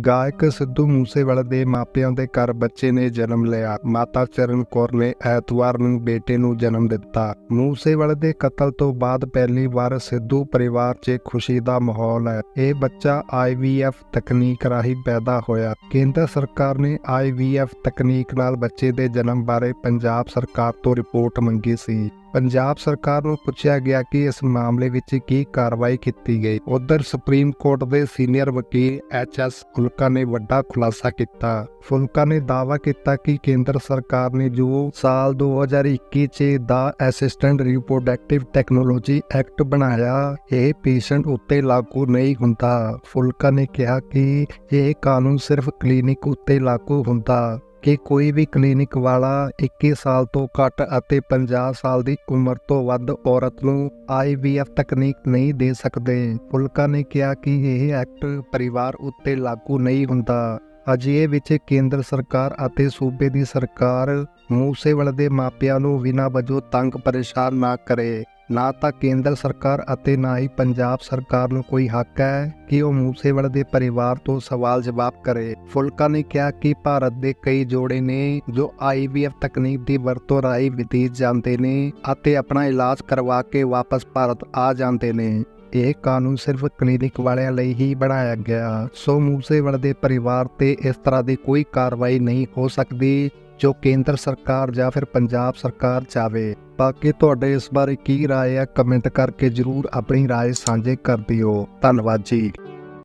ਗਾਇਕ ਸਿੱਧੂ ਮੂਸੇਵਾਲੇ ਦੇ ਮਾਪਿਆਂ ਦੇ ਘਰ ਬੱਚੇ ਨੇ ਜਨਮ ਲਿਆ। ਮਾਤਾ ਚਰਨ ਕੌਰ ਨੇ ਐਤਵਾਰ ਨੂੰ ਬੇਟੇ ਨੂੰ ਜਨਮ ਦਿੱਤਾ। ਮੂਸੇਵਾਲੇ ਦੇ ਕਤਲ ਤੋਂ ਬਾਅਦ ਪਹਿਲੀ ਵਾਰ ਸਿੱਧੂ ਪਰਿਵਾਰ 'ਚ ਖੁਸ਼ੀ ਦਾ ਮਾਹੌਲ ਹੈ। ਇਹ ਬੱਚਾ IVF ਤਕਨੀਕ ਰਾਹੀਂ ਪੈਦਾ ਹੋਇਆ। ਕੇਂਦਰ ਸਰਕਾਰ ਨੇ IVF ਤਕਨੀਕ ਨਾਲ ਬੱਚੇ ਦੇ ਜਨਮ ਬਾਰੇ ਪੰਜਾਬ ਸਰਕਾਰ ਤੋਂ ਰਿਪੋਰਟ ਮੰਗੀ ਸੀ। ਪੰਜਾਬ ਸਰਕਾਰ ਨੂੰ ਪੁੱਛਿਆ ਗਿਆ ਕਿ ਇਸ ਮਾਮਲੇ ਵਿੱਚ ਕੀ ਕਾਰਵਾਈ ਕੀਤੀ ਗਈ। ਉਧਰ ਸੁਪਰੀਮ ਕੋਰਟ ਦੇ ਸੀਨੀਅਰ ਵਕੀਲ ਐਚ.ਐਸ. ਫੁਲਕਾ ਨੇ ਵੱਡਾ ਖੁਲਾਸਾ ਕੀਤਾ। ਫੁਲਕਾ ਨੇ ਦਾਅਵਾ ਕੀਤਾ ਕਿ ਕੇਂਦਰ ਸਰਕਾਰ ਨੇ ਜੋ ਸਾਲ 2021 ਚ ਦਾ ਅਸਿਸਟੈਂਟ ਰਿਪਰੋਡਕਟਿਵ ਟੈਕਨੋਲੋਜੀ ਐਕਟ ਬਣਾਇਆ, ਇਹ ਪੇਸ਼ੈਂਟ ਉੱਤੇ ਲਾਗੂ ਨਹੀਂ ਹੁੰਦਾ। ਫੁਲਕਾ ਨੇ ਕਿਹਾ ਕਿ ਇਹ ਕਾਨੂੰਨ ਸਿਰਫ ਕਲੀਨਿਕ ਉੱਤੇ ਲਾਗੂ ਹੁੰਦਾ। ਕਿ ਕੋਈ ਵੀ ਕਲੀਨਿਕ ਵਾਲਾ 21 ਸਾਲ ਤੋਂ ਘੱਟ ਅਤੇ 50 ਸਾਲ ਦੀ ਉਮਰ ਤੋਂ ਵੱਧ ਔਰਤ ਨੂੰ IVF ਤਕਨੀਕ ਨਹੀਂ ਦੇ ਸਕਦੇ। ਫੁਲਕਾ ਨੇ ਕਿਹਾ ਕਿ ਇਹ ਐਕਟ ਪਰਿਵਾਰ ਉੱਤੇ ਲਾਗੂ ਨਹੀਂ ਹੁੰਦਾ। ਅਜਿਹੇ ਵਿੱਚ ਕੇਂਦਰ ਸਰਕਾਰ ਅਤੇ ਸੂਬੇ ਦੀ ਸਰਕਾਰ ਮੂਸੇਵਾਲੇ ਦੇ ਮਾਪਿਆਂ ਨੂੰ ਬਿਨਾਂ ਵਜੋਂ ਤੰਗ ਪਰੇਸ਼ਾਨ ਨਾ ਕਰੇ। ਨਾ ਤਾਂ ਕੇਂਦਰ ਸਰਕਾਰ ਅਤੇ ਨਾ ਹੀ ਪੰਜਾਬ ਸਰਕਾਰ ਨੂੰ ਕੋਈ ਹੱਕ ਹੈ ਕਿ ਉਹ ਮੂਸੇਵਾਲੇ ਦੇ ਪਰਿਵਾਰ ਤੋਂ ਸਵਾਲ ਜਵਾਬ ਕਰੇ। ਫੁਲਕਾ ਨੇ ਕਿਹਾ ਕਿ ਭਾਰਤ ਦੇ ਕਈ ਜੋੜੇ ਨੇ ਜੋ ਆਈਵੀਐਫ ਤਕਨੀਕ ਦੀ ਵਰਤੋਂ ਰਾਹੀਂ ਵਿਦੇਸ਼ ਜਾਂਦੇ ਨੇ ਅਤੇ ਆਪਣਾ ਇਲਾਜ ਕਰਵਾ ਕੇ ਵਾਪਸ ਭਾਰਤ ਆ ਜਾਂਦੇ ਨੇ। ਇਹ ਕਾਨੂੰਨ ਸਿਰਫ ਕਲੀਨਿਕ ਵਾਲਿਆਂ ਲਈ ਹੀ ਬਣਾਇਆ ਗਿਆ। ਸੋ ਮੂਸੇਵਾਲੇ ਦੇ ਪਰਿਵਾਰ ਤੇ ਇਸ ਤਰ੍ਹਾਂ ਦੀ ਕੋਈ ਕਾਰਵਾਈ ਨਹੀਂ ਹੋ ਸਕਦੀ। ਜੋ ਕੇਂਦਰ ਸਰਕਾਰ ਜਾਂ ਫਿਰ ਪੰਜਾਬ ਸਰਕਾਰ ਚਾਵੇ ਬਾਕੀ ਤੁਹਾਡੇ ਇਸ ਬਾਰੇ ਕੀ رائے ਹੈ ਕਮੈਂਟ ਕਰਕੇ ਜਰੂਰ ਆਪਣੀ رائے ਸਾਂਝੇ ਕਰ ਦਿਓ ਧੰਨਵਾਦ ਜੀ